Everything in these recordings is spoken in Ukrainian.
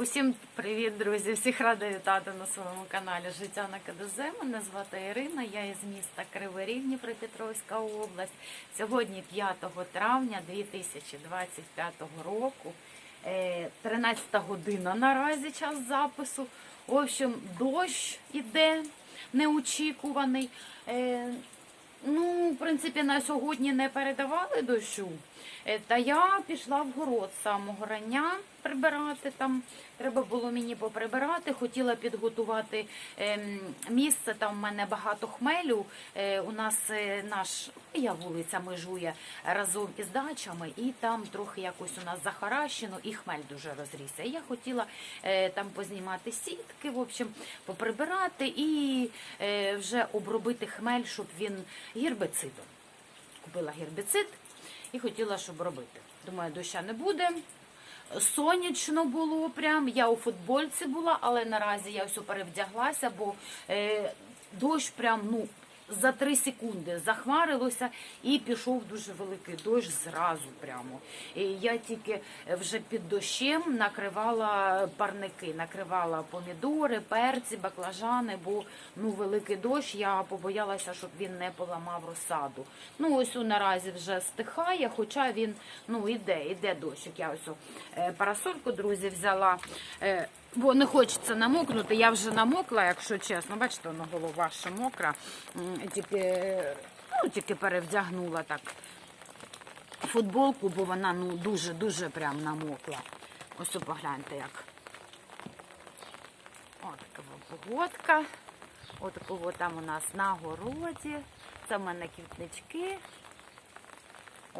Усім привіт, друзі! Всіх рада вітати на своєму каналі Життя на КДЗ. Мене звати Ірина, я із міста Кривий Ріг, Дніпропетровська область. Сьогодні 5 травня 2025 року. Е, 13 година наразі час запису. В общем, дощ іде неочікуваний. Е, Ну, в принципі, на сьогодні не передавали дощу. Е, Та я пішла в город з самого рання прибирати там. Треба було мені поприбирати. Хотіла підготувати ем, місце. Там в мене багато хмелю. Е, у нас е, наш я вулиця межує разом із дачами, і там трохи якось у нас захаращено, і хмель дуже розрісся. Я хотіла там познімати сітки, в общем, поприбирати і вже обробити хмель, щоб він гербицидом. Купила гербицид і хотіла, щоб робити. Думаю, доща не буде. Сонячно було прям. Я у футбольці була, але наразі я все перевдяглася, бо е, дощ прям ну. За три секунди захмарилося і пішов дуже великий дощ зразу прямо. І я тільки вже під дощем накривала парники, накривала помідори, перці, баклажани, бо ну великий дощ. Я побоялася, щоб він не поламав розсаду. Ну ось у наразі вже стихає, хоча він ну іде, іде дощик. Я ось е, парасольку, друзі, взяла. Бо не хочеться намокнути. Я вже намокла, якщо чесно. Бачите, воно голова ще мокра. Тільки, ну, тільки перевдягнула так футболку, бо вона ну, дуже-дуже прям намокла. Ось погляньте як. Ось така погодка. Ось такого там у нас на городі. Це в мене квітнички.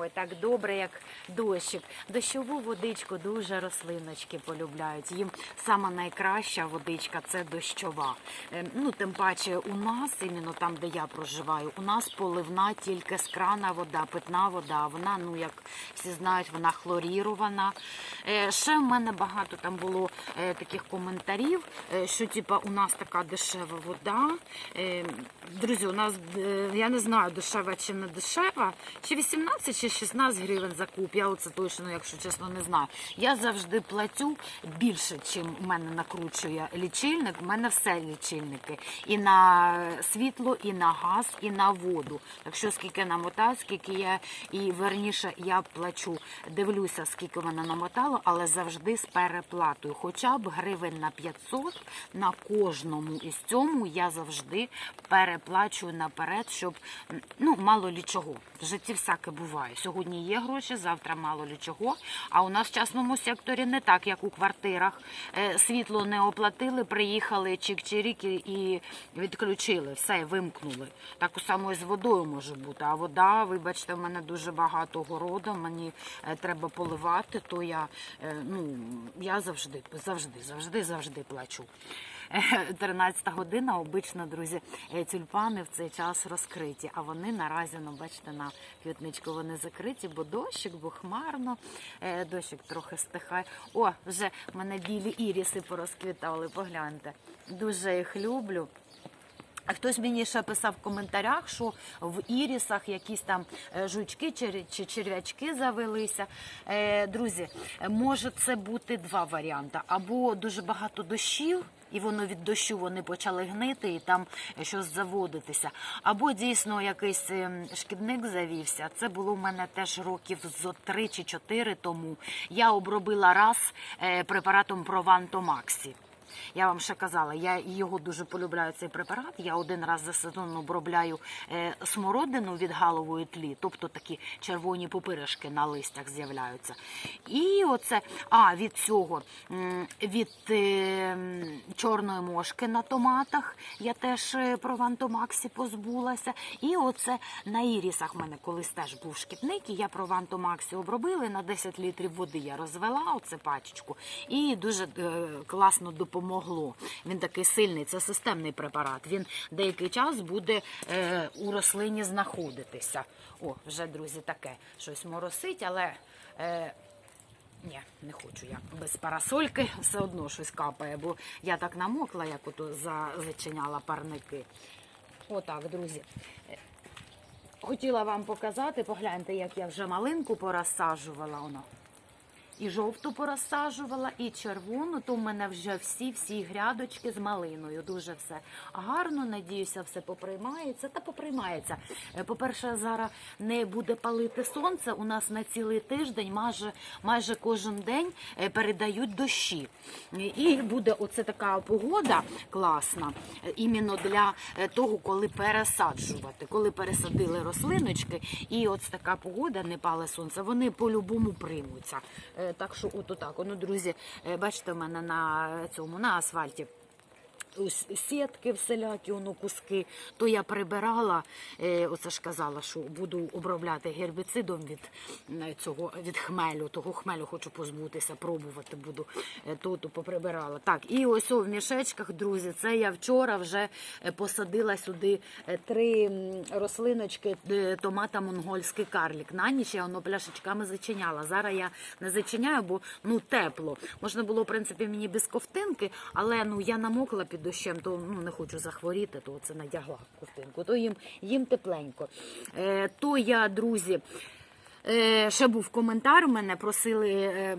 Ой, так добре, як дощик. Дощову водичку дуже рослиночки полюбляють. Їм сама найкраща водичка це дощова. Е, Ну, тим паче у нас, іменно там, де я проживаю, у нас поливна тільки з крана вода, питна вода. Вона, ну як всі знають, вона хлорірована. Е, Ще в мене багато там було е, таких коментарів, е, що типа у нас така дешева вода. Е, Друзі, у нас я не знаю, дешева чи не дешева, чи 18, чи 16 гривень за куб. Я оце точно, якщо чесно, не знаю. Я завжди платю більше, чим в мене накручує лічильник. У мене все лічильники. І на світло, і на газ, і на воду. Якщо скільки намотаю, скільки я і верніше я плачу. Дивлюся, скільки вона намотала, але завжди з переплатою. Хоча б гривень на 500 на кожному із цьому я завжди переплачую наперед, щоб ну мало лі чого. В житті всяке буває. Сьогодні є гроші, завтра мало лі чого. А у нас в частному секторі не так, як у квартирах. Е, Світло не оплатили, приїхали чик-чиріки і відключили. Все, вимкнули. Так само і з водою може бути. А вода, вибачте, в мене дуже багато городу, мені е, треба поливати, то я е, ну я завжди, завжди, завжди, завжди плачу. Е, 13 година, обично, друзі, е, тюльпани в цей час розкриті, а вони наразі, ну бачите, на квітничку вони закриті, бо дощик, бо хмарно, е, дощик трохи стихає. О, вже в мене білі іріси порозквітали, погляньте. Дуже їх люблю. А хтось мені ще писав в коментарях, що в ірісах якісь там е, жучки чи черв'ячки завелися. Друзі, може це бути два варіанти: або дуже багато дощів. І воно від дощу вони почали гнити і там щось заводитися. Або дійсно якийсь ем, шкідник завівся. Це було в мене теж років зо три чи чотири тому. Я обробила раз е, препаратом Провантомаксі. Я вам ще казала, я його дуже полюбляю цей препарат. Я один раз за сезон обробляю е, смородину від галової тлі, тобто такі червоні пупиришки на листях з'являються. І оце, а від цього, від е, чорної мошки на томатах я теж е, провантомаксі позбулася. І оце на ірісах в мене колись теж був шкідник, і я провантомаксі обробила на 10 літрів води. Я розвела оце пачечку і дуже класно допомогло. Він такий сильний, це системний препарат. Він деякий час буде е, у рослині знаходитися. О, вже друзі, таке щось моросить, але. Е, ні, не хочу я без парасольки, все одно щось капає, бо я так намокла, як ото зачиняла парники. Отак, друзі. Хотіла вам показати, погляньте, як я вже малинку порозсаджувала. Воно. І жовту порозсаджувала, і червону, то в мене вже всі-всі грядочки з малиною. Дуже все гарно. Надіюся, все поприймається. Та поприймається. Е, По-перше, зараз не буде палити сонце. У нас на цілий тиждень майже майже кожен день е, передають дощі. І буде оце така погода класна, е, іменно для того, коли пересаджувати. Коли пересадили рослиночки, і ось така погода, не пале сонце, вони по-любому приймуться. Так що, от отак. Ну, друзі, е, бачите, в мене на цьому на асфальті. Сітки всілякі, воно куски, то я прибирала, е, оце ж казала, що буду обробляти гербіцидом від цього від хмелю. Того хмелю хочу позбутися, пробувати буду. Е, то, то поприбирала. Так, і ось в мішечках, друзі, це я вчора вже е, посадила сюди три рослиночки томата монгольський карлік. На ніч я воно пляшечками зачиняла. Зараз я не зачиняю, бо ну тепло. Можна було, в принципі, мені без ковтинки, але ну я намокла під дощем, то ну не хочу захворіти, то це надягла ковтинку. То їм, їм тепленько. Е, то я, друзі, е, ще був коментар. Мене просили. Е,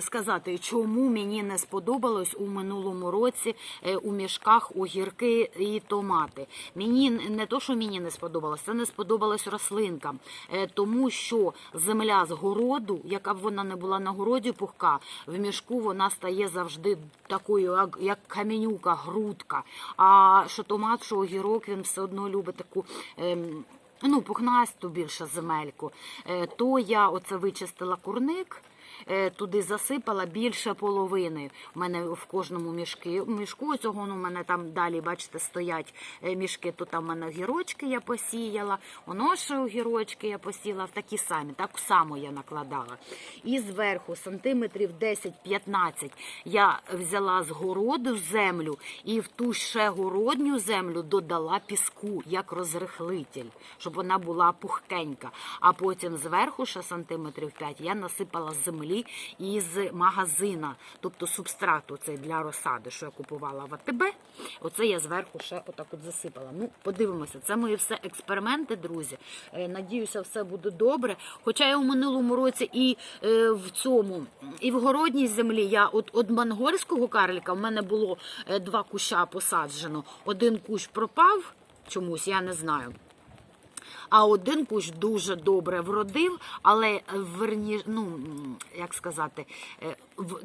сказати, чому мені не сподобалось у минулому році е, у мішках огірки і томати. Мені не то, що мені не сподобалось, це не сподобалось рослинкам, Е, тому що земля з городу, яка б вона не була на городі пухка, в мішку вона стає завжди такою, як, каменюка, грудка. А що томат, що огірок, він все одно любить таку. ем, Ну, пухнасту більше земельку, Е, то я оце вичистила курник, е, туди засипала більше половини. У мене в кожному мішки, мішку цього ну, у мене там далі, бачите, стоять е, мішки, то там у мене огірочки я посіяла, воно ще огірочки я посіяла, в такі самі, так само я накладала. І зверху сантиметрів 10-15 я взяла з городу землю і в ту ще городню землю додала піску, як розрихлитель, щоб вона була пухкенька. А потім зверху ще сантиметрів 5 я насипала землі із магазина, тобто субстрату цей для розсади, що я купувала в АТБ. Оце я зверху ще отак от засипала. Ну, подивимося, це мої все експерименти, друзі. Е, Надіюся, все буде добре. Хоча я у минулому році і е, в цьому, і в городній землі я от от монгольського карліка в мене було е, два куща посаджено. Один кущ пропав чомусь, я не знаю. А один кущ дуже добре вродив, але верні, ну як сказати, е,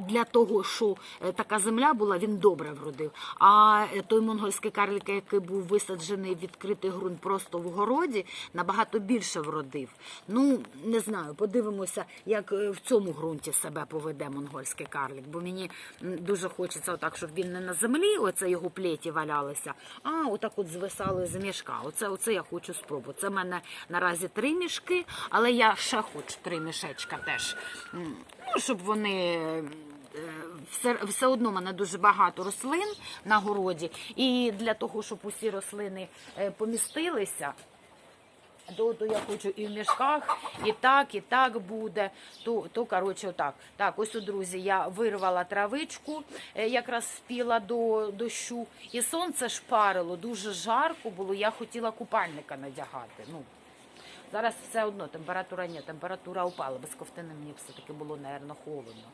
для того, що е, така земля була, він добре вродив. А е, той монгольський карлик, який був висаджений в відкритий ґрунт просто в городі, набагато більше вродив. Ну не знаю, подивимося, як е, в цьому ґрунті себе поведе монгольський карлик, бо мені дуже хочеться, отак, щоб він не на землі, оце його плеті валялися, а отак от звисали з мішка. Оце, оце я хочу спробувати. Це в мене наразі три мішки, але я ще хочу три мішечка теж. Ну, щоб вони. Е, Все, одно в мене дуже багато рослин на городі, і для того, щоб усі рослини е, помістилися, то, то я хочу і в мішках, і так, і так буде. То, то коротше, отак. Так, ось, о, друзі, я вирвала травичку, е, якраз спіла до дощу, і сонце шпарило, дуже жарко було. Я хотіла купальника надягати. Ну, зараз все одно температура ні, температура упала. Без ковтини мені все-таки було, напевно, холодно.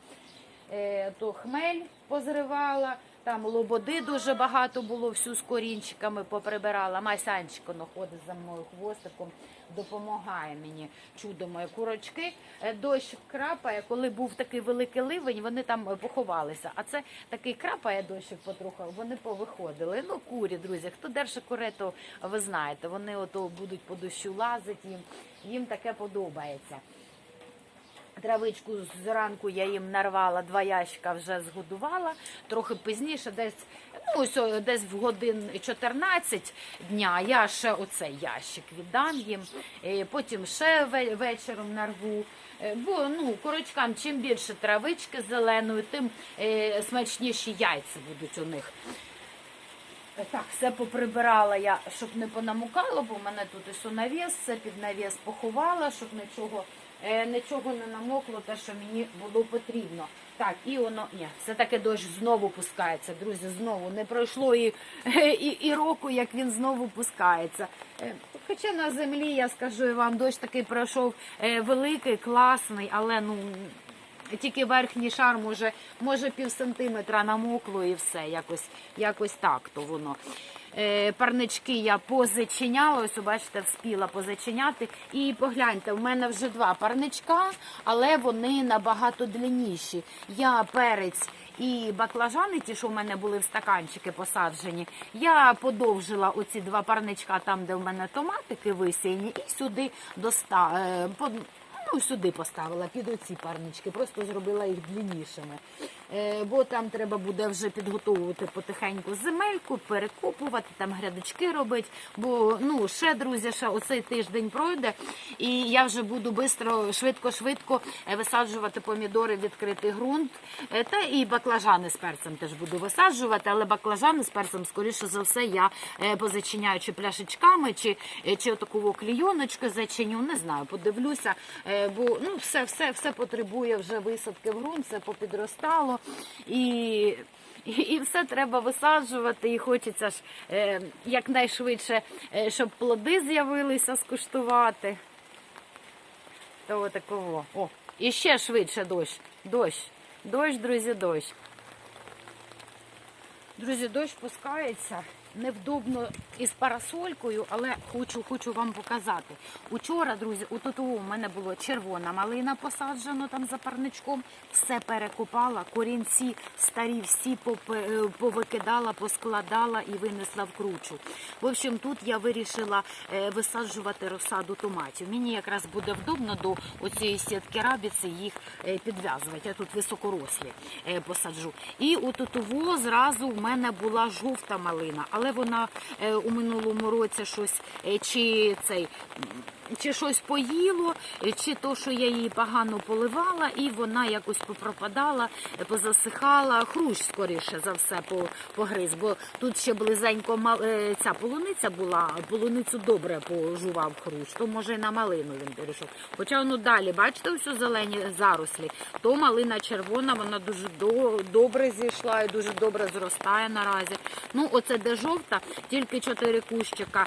Е, то хмель позривала, там лободи дуже багато було, всю з корінчиками поприбирала. Майсанчик воно ходить за мною хвостиком, допомагає мені чудо мої курочки. Е, Дощ крапає, коли був такий великий ливень, вони там поховалися. А це такий крапає дощик потроху, вони повиходили. Ну, курі, друзі, хто держить кури, то ви знаєте, вони ото будуть по дощу лазити, їм, їм таке подобається. Травичку зранку я їм нарвала, два ящика вже згодувала. Трохи пізніше, десь ну десь в годин 14 дня я ще оцей ящик віддам їм. Е, Потім ще вечором нарву. Е, Бо ну курочкам чим більше травички зеленої, тим е, смачніші яйця будуть у них. Так, все поприбирала я, щоб не понамукало, бо в мене тут ось навіс, все під навіс поховала, щоб нічого нічого не намокло, те, що мені було потрібно. Так, і воно ні, все таки дощ знову пускається, друзі. Знову не пройшло і, і, і року, як він знову пускається. Е, Хоча на землі я скажу вам, дощ такий пройшов е, великий, класний, але ну. Тільки верхній шар може, може пів сантиметра намокло і все, якось, якось так то воно. Е, парнички я позачиняла, ось бачите, вспіла позачиняти. І погляньте, в мене вже два парничка, але вони набагато длинніші. Я перець і баклажани, ті, що в мене були в стаканчики посаджені, я подовжила оці два парничка там, де в мене томатики висіяні, і сюди доста... е, Ну, сюди поставила під оці парнички, просто зробила їх длиннішими. Е, бо там треба буде вже підготовувати потихеньку земельку, перекопувати, там грядочки робити. Бо ну ще, друзі, ще оцей тиждень пройде, і я вже буду бистро, швидко-швидко е, висаджувати помідори в відкритий ґрунт. Е, Та і баклажани з перцем теж буду висаджувати, але баклажани з перцем, скоріше за все, я позачиняю чи пляшечками, чи, чи отаку клійоночку зачиню, не знаю, подивлюся. Бо ну, все, все, все потребує вже висадки в ґрунт, все попідростало. І і, і все треба висаджувати, і хочеться ж е, якнайшвидше, е, щоб плоди з'явилися скуштувати. То такого. О, і ще швидше дощ. Дощ. Дощ, друзі, дощ. Друзі, дощ пускається. Невдобно із парасолькою, але хочу, хочу вам показати. Учора, друзі, у ТТУ у мене була червона малина посаджена там за парничком. Все перекопала, корінці старі всі е, повикидала, поскладала і винесла в кручу. В общем, тут я вирішила е, висаджувати розсаду томатів. Мені якраз буде вдобно до оцієї сітки рабіці їх е, підв'язувати. Я тут високорослі посаджу. І у ТТУ зразу в мене була жовта малина, але вона е, у минулому році щось е, чи цей. Чи щось поїло, е, чи то, що я її погано поливала, і вона якось попропадала, е, позасихала. Хрущ, скоріше за все, погриз. Бо тут ще близенько е, ця полуниця була, полуницю добре пожував хрущ, то може і на малину він перейшов. Хоча воно далі, бачите, всю зелені зарослі, то малина червона, вона дуже добре зійшла і дуже добре зростає наразі. Ну, оце де жовта, тільки чотири кущика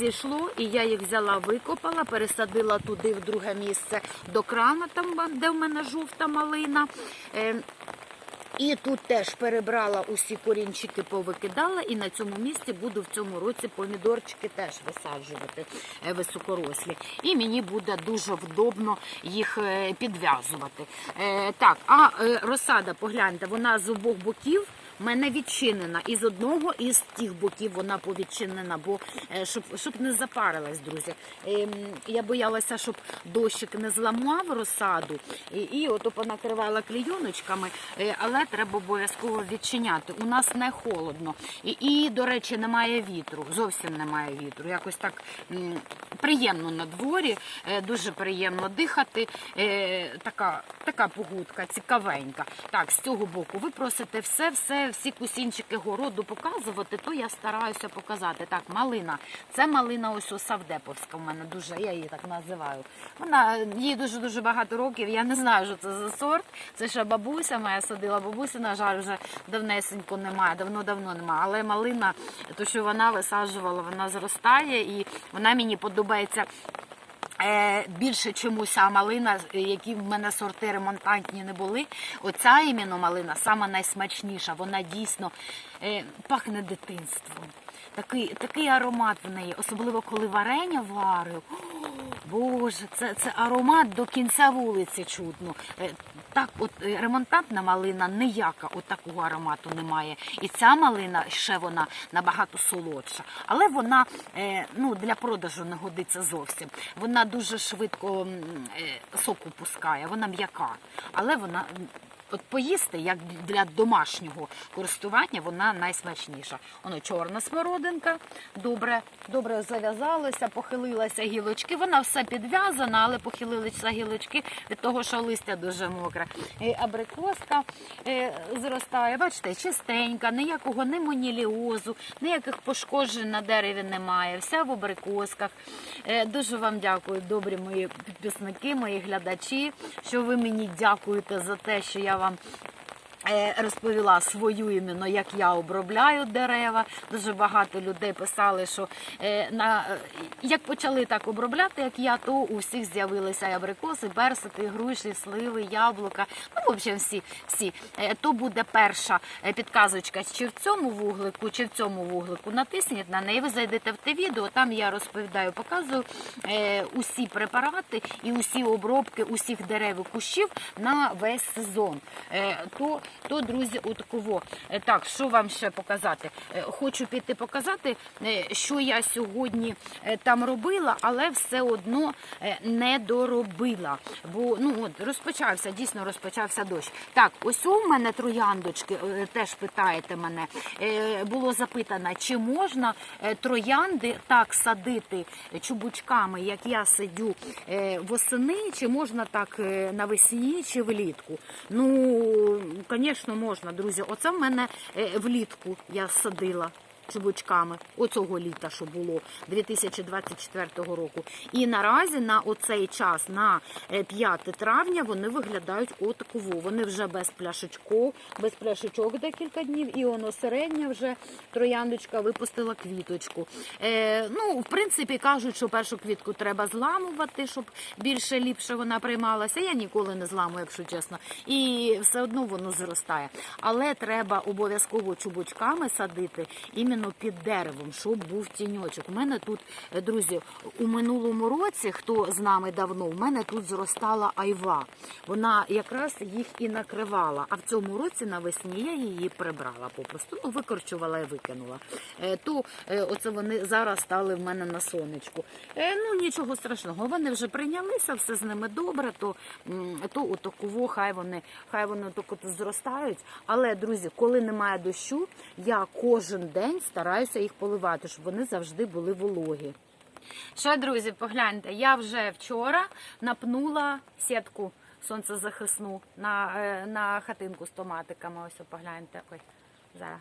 зійшло, і я їх взяла, викопала, пересадила туди в друге місце до крана, там де в мене жовта малина. Е, і тут теж перебрала усі корінчики, повикидала, і на цьому місці буду в цьому році помідорчики теж висаджувати е, високорослі. І мені буде дуже вдобно їх е, підв'язувати. Так, а розсада, погляньте, вона з обох боків. В мене відчинена і з одного і з тих боків вона повідчинена, бо е, щоб, щоб не запарилась, друзі. Ем, Я боялася, щоб дощик не зламав розсаду, і, і ото понакривала клійоночками, е, але треба обов'язково відчиняти. У нас не холодно. І, і, до речі, немає вітру. Зовсім немає вітру. Якось так приємно на дворі, е, дуже приємно дихати. Така, така погодка, цікавенька. Так, з цього боку ви просите все, всі кусінчики городу показувати, то я стараюся показати. Так, малина. Це малина ось Савдеповська в мене дуже, я її так називаю. Вона їй дуже дуже багато років. Я не знаю, що це за сорт. Це ще бабуся моя садила. Бабусі, на жаль, вже давнесенько немає, давно-давно немає. Але малина, то що вона висаджувала, вона зростає і вона мені подобається. Е, більше чомусь а малина, які в мене сорти ремонтантні не були. Оця іменно малина сама найсмачніша. Вона дійсно е, пахне дитинством. Такий, такий аромат в неї, особливо коли варення варив. Боже, це, це аромат до кінця вулиці чутно. Е, Так, от е, ремонтантна малина ніяка от такого аромату немає. І ця малина ще вона набагато солодша. Але вона е, ну, для продажу не годиться зовсім. Вона дуже швидко соку пускає, вона м'яка. Але вона от поїсти, як для домашнього користування, вона найсмачніша. Воно чорна смородинка, добре, добре зав'язалося, похилилася гілочки. Вона все підв'язана, але похилилися гілочки від того, що листя дуже мокре. Абрикоска е, зростає, бачите, чистенька, ніякого ні моніліозу, ніяких пошкоджень на дереві немає. Все в абрикосках. Е, Дуже вам дякую, добрі мої підписники, мої глядачі, що ви мені дякуєте за те, що я вам. Е, Розповіла свою іменно, як я обробляю дерева. Дуже багато людей писали, що е, на е, як почали так обробляти, як я, то у всіх з'явилися абрикоси, персики, груші, сливи, яблука. Ну, в общем, всі, всі. То буде перша підказочка, чи в цьому вуглику, чи в цьому вуглику. Натисніть на неї. Ви зайдете в те відео. Там я розповідаю, показую усі препарати і усі обробки усіх дерев і кущів на весь сезон. То, то друзі, от кого. Е, Так, що вам ще показати? Е, Хочу піти показати, е, що я сьогодні там робила, але все одно не доробила. Бо ну от розпочався, дійсно розпочався дощ. Так, ось у мене трояндочки, теж питаєте мене. Було запитано, чи можна троянди так садити чубучками, як я сидю восени, чи можна так навесні чи влітку? Ну, звісно, можна, друзі. Оце в мене е, влітку я садила. Чубучками оцього літа, що було 2024 року. І наразі на оцей час, на е, 5 травня, вони виглядають отаково. Вони вже без пляшечку, без пляшечок декілька днів, і воно середня вже трояндочка випустила квіточку. Е, ну, в принципі, кажуть, що першу квітку треба зламувати, щоб більше ліпше вона приймалася. Я ніколи не зламую, якщо чесно. І все одно воно зростає. Але треба обов'язково чубучками садити іменно під деревом, щоб був тіньочок. У мене тут, е, друзі, у минулому році, хто з нами давно, у мене тут зростала айва. Вона якраз їх і накривала. А в цьому році навесні я її прибрала попросту. Ну, викорчувала і викинула. Е, То е, оце вони зараз стали в мене на сонечку. Ну нічого страшного. Вони вже прийнялися, все з ними добре. То, то отаково, хай вони, хай вони зростають. Але, друзі, коли немає дощу, я кожен день стараюся їх поливати, щоб вони завжди були вологі. Що, друзі, погляньте, я вже вчора напнула сітку сонцезахисну на, е, на хатинку з томатиками. Ось погляньте. Ой, зараз.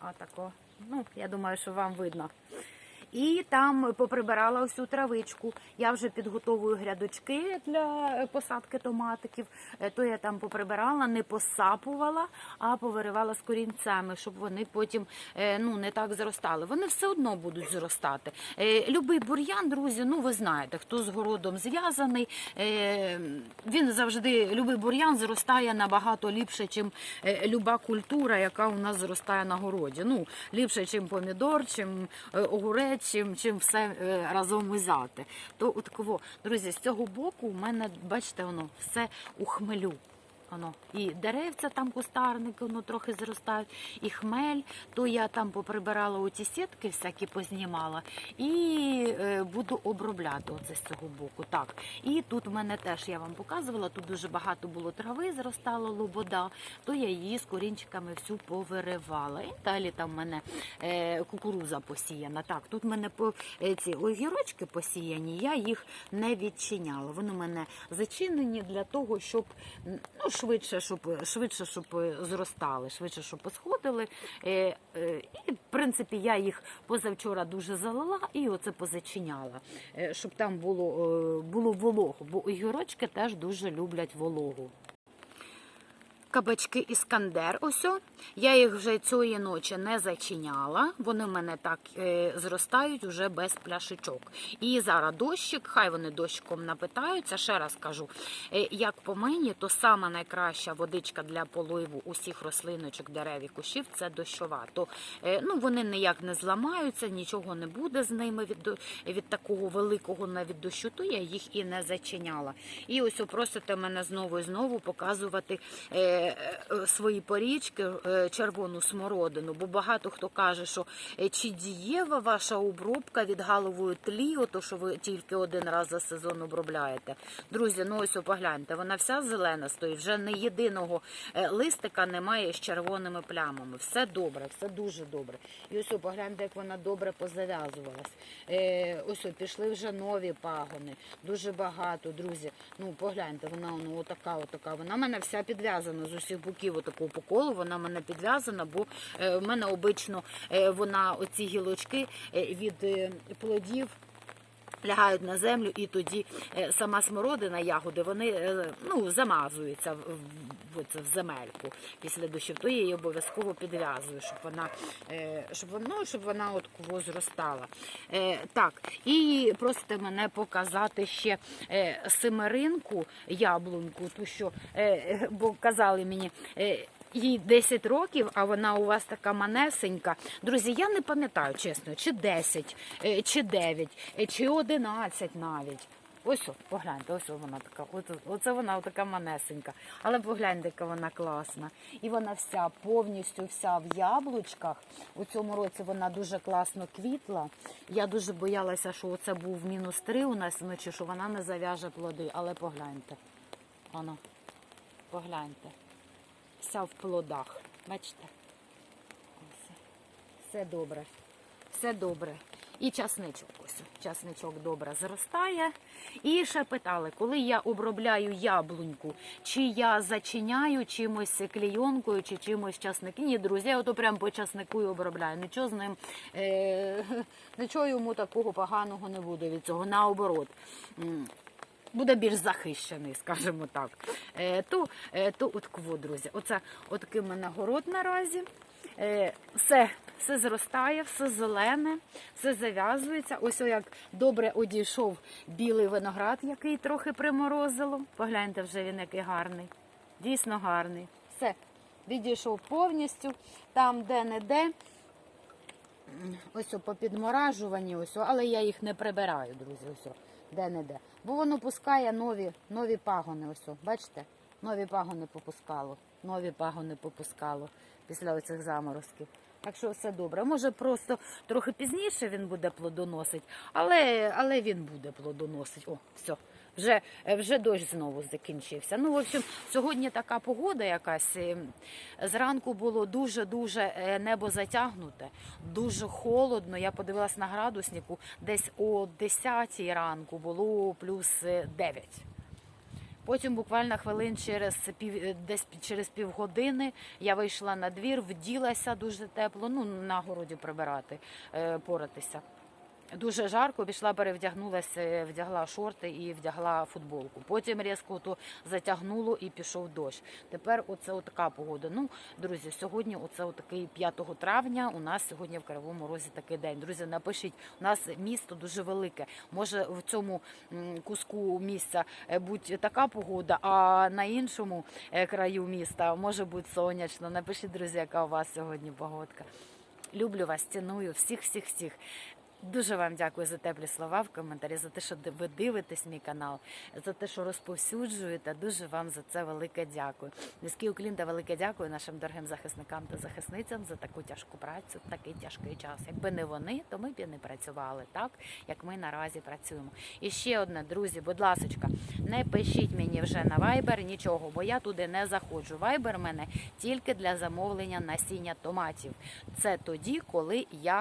Отако. Ну, я думаю, що вам видно. І там поприбирала всю травичку. Я вже підготовую грядочки для е, посадки томатиків. Е, То я там поприбирала, не посапувала, а повиривала з корінцями, щоб вони потім е, ну, не так зростали. Вони все одно будуть зростати. Любий бур'ян, друзі, ну ви знаєте, хто з городом зв'язаний. Він завжди, любий бур'ян зростає набагато ліпше, ніж люба культура, яка у нас зростає на городі. Ну, ліпше, ніж помідор, чим огурець, чим, чим все е, разом узяти. То от кого, друзі, з цього боку у мене, бачите, воно все у хмелю. Воно і деревця там кустарники, воно трохи зростають, і хмель. То я там поприбирала оці сітки, всякі познімала, і е, буду обробляти оце з цього боку. Так, і тут в мене теж я вам показувала. Тут дуже багато було трави, зростала лобода, то я її з корінчиками всю повиривала. І далі там в мене е, кукуруза посіяна. Так, тут в мене е, ці огірочки посіяні, я їх не відчиняла. Вони в мене зачинені для того, щоб ну, швидше, щоб швидше, щоб зростали, швидше, щоб посходили. Е, е, і в принципі я їх позавчора дуже залила і оце позачиняла, е, щоб там було, е, було волого, бо огірочки теж дуже люблять вологу. Кабачки іскандер, ось. Я їх вже цієї ночі не зачиняла. Вони в мене так е, зростають уже без пляшечок. І зараз дощик, хай вони дощиком напитаються. Ще раз кажу, е, як по мені, то сама найкраща водичка для поливу усіх рослиночок, дерев і кущів це дощова. То е, ну, вони ніяк не зламаються, нічого не буде з ними від, від такого великого навіть дощу, то я їх і не зачиняла. І ось просите мене знову і знову показувати. Е, свої порічки, е, червону смородину, бо багато хто каже, що е, чи дієва ваша обробка від галової тлі, ото що ви тільки один раз за сезон обробляєте. Друзі, ну ось погляньте, вона вся зелена стоїть, вже не єдиного листика немає з червоними плямами. Все добре, все дуже добре. І ось погляньте, як вона добре позав'язувалась. Ось пішли вже нові пагони, дуже багато, друзі. Ну, погляньте, вона ну, отака, отака. Вона в мене вся підв'язана з усіх боків, отакого по вона в мене підв'язана, бо е, в мене обично е, вона, оці гілочки е, від плодів. Лягають на землю, і тоді е, сама смородина, ягоди, вони е, ну, замазуються в, в, земельку після дощів. То я її обов'язково підв'язую, щоб вона, е, щоб вона, ну, щоб вона от кого зростала. Так, і просите мене показати ще семеринку, яблуньку, ту, що, бо казали мені. Їй 10 років, а вона у вас така манесенька. Друзі, я не пам'ятаю, чесно, чи 10, е, чи 9, е, чи 11 навіть. Ось, о, погляньте, ось о вона така. Оце вона така манесенька. Але погляньте, яка вона класна. І вона вся повністю вся в яблучках. У цьому році вона дуже класно квітла. Я дуже боялася, що це був мінус 3 у нас вночі, що вона не зав'яже плоди. Але погляньте. Воно, погляньте вся в плодах. Бачите? Ось. Все добре. Все добре. І часничок ось. Часничок добре зростає. І ще питали, коли я обробляю яблуньку, чи я зачиняю чимось клейонкою, чи чимось часник. Ні, друзі, я ото прям по часнику і обробляю. Нічого з ним, е, нічого йому такого поганого не буде від цього. Наоборот. Буде більш захищений, скажімо так. Е, то, е, то от кво, друзі. Оце отакий в мене город наразі. Е, все, все зростає, все зелене, все зав'язується. Ось як добре одійшов білий виноград, який трохи приморозило. Погляньте, вже він який гарний. Дійсно гарний. Все, відійшов повністю. Там, де не де. Ось по підморажуванні, ось, але я їх не прибираю, друзі. Ось, о, де не де. Бо воно пускає нові, нові пагони. Ось, бачите? Нові пагони попускало. Нові пагони попускало після оцих заморозків. Так що все добре. Може, просто трохи пізніше він буде плодоносить, але, але він буде плодоносить. О, все. Вже, вже дощ знову закінчився. Ну, в общем, сьогодні така погода якась. е, Зранку було дуже-дуже е, небо затягнуте, дуже холодно. Я подивилась на градуснику, десь о 10 ранку було плюс е, 9. Потім буквально хвилин через пів е, десь через півгодини я вийшла на двір, вділася дуже тепло. Ну на городі прибирати, е, поратися. Дуже жарко, пішла, перевдягнулася, вдягла шорти і вдягла футболку. Потім різко то затягнуло і пішов дощ. Тепер оце така погода. Ну, друзі, сьогодні оце отакий 5 травня. У нас сьогодні в Кривому Розі такий день. Друзі, напишіть, у нас місто дуже велике. Може в цьому куску місця е, бути така погода, а на іншому е, краю міста може бути сонячно. Напишіть, друзі, яка у вас сьогодні погодка. Люблю вас, ціную всіх, всіх, всіх. Дуже вам дякую за теплі слова в коментарі, за те, що ви дивитесь мій канал, за те, що розповсюджуєте. Дуже вам за це велике дякую. Низький уклін та велике дякую нашим дорогим захисникам та захисницям за таку тяжку працю такий тяжкий час. Якби не вони, то ми б і не працювали так, як ми наразі працюємо. І ще одне, друзі, будь ласочка, не пишіть мені вже на Viber нічого, бо я туди не заходжу. Viber мене тільки для замовлення насіння томатів. Це тоді, коли я